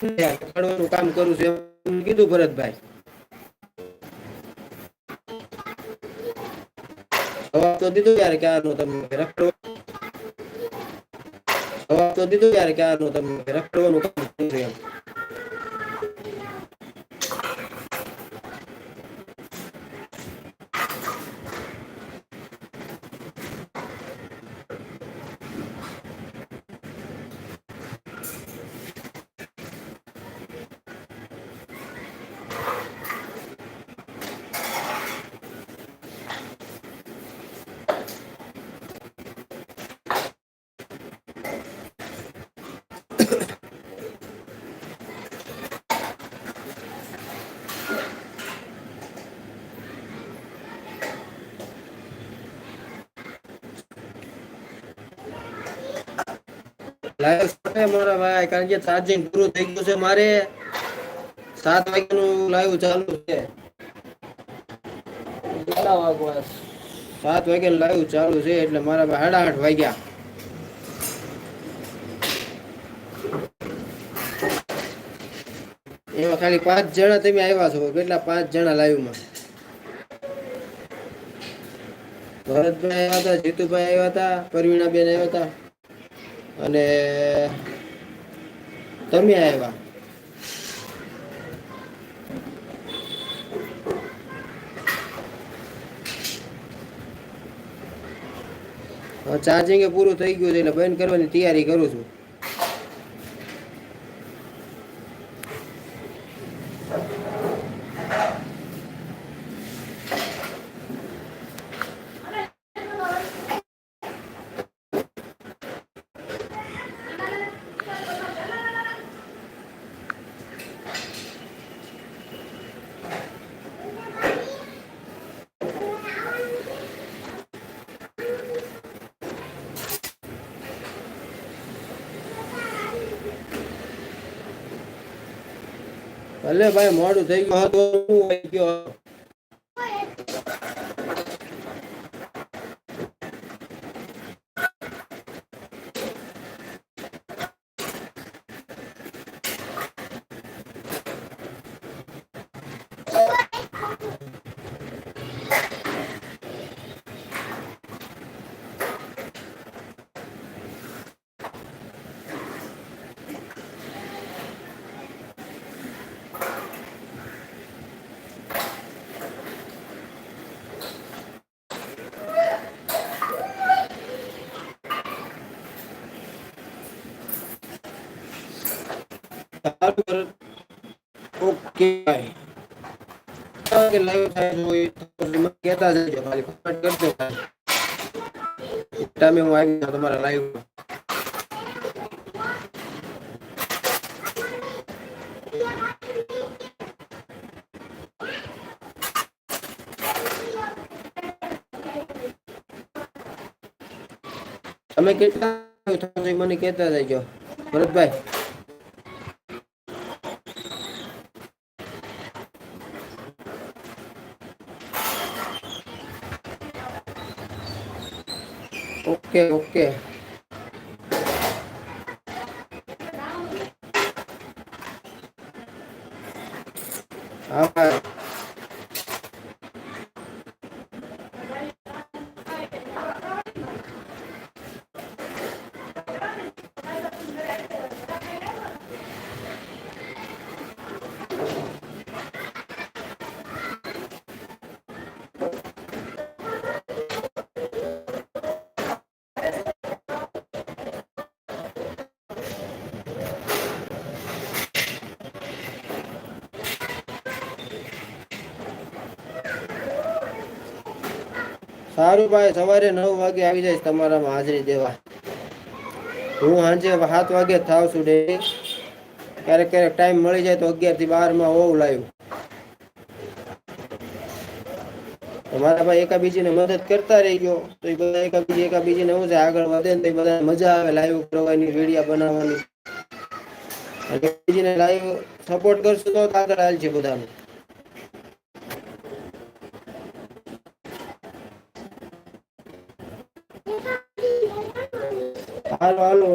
રખડવાનું કામ કરું છું એમ કીધું ભરતભાઈ. જવાબ તો દીધો યાર ક્યારનો તમને રખડવા જવાબ તો દીધો યાર ક્યારનો તમે રખડવાનું કામ કરું છું એમ. લાઈવ છે મારા ભાઈ, કારણ કે ચાર્જિંગ પૂરું થઈ ગયું છે મારે. સાત વાગ્યાનું લાઈવ ચાલુ છે. સાત વાગે લાઈવ ચાલુ છે, એટલે મારા ભાઈ સાડા આઠ વાગ્યા. એમાં ખાલી પાંચ જણા તમે આવ્યા છો, કેટલા પાંચ જણા લાઈવમાં? ભરતભાઈ આવ્યા હતા, જીતુભાઈ આવ્યા હતા, પરવીણાબેન આવ્યા હતા. અને તમે આવ્યા. ચાર્જિંગ પૂરું થઈ ગયું છે એટલે બંધ કરવાની તૈયારી કરું છું. ભલે ભાઈ મોડું થઈ ગયું. હતું કે લાઈવ થાય તો તો કહેતા જજો ખાલી કોમેન્ટ કરજો ખાલી. હું આવી તમે કેટલા મને કહેતા જજો ભરતભાઈ. Okay okay. હા સારું ભાઈ, સવારે નવ વાગે આવી જઈશ તમારામાં હાજરી દેવા. હું સાંજે સાત વાગે થાવ છું ડે ક્યારેક ક્યારેક ટાઈમ મળી જાય તો અગિયારથી બારમાં હોવું લાવ્યું મારા ભાઈ એકાબીજીને મદદ કરતા રહી ગયો તો એ બધા એકાબીજી એકાબીજીને હું છે આગળ વધે ને તો બધા મજા આવે લાઈવ કરવાની, વીડિયો બનાવવાની. લાઈવ સપોર્ટ કરશું તો આગળ હાલ છે બધાનું. હાલો હાલો